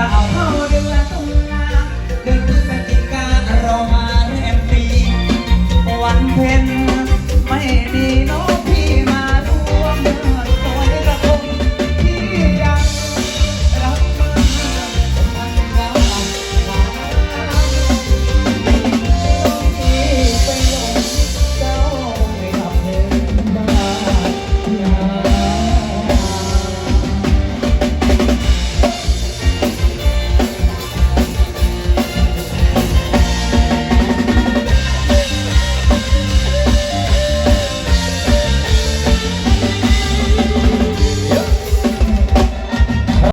เราวเข้าเดือนตุลาเดือนพฤศจิกาเรามา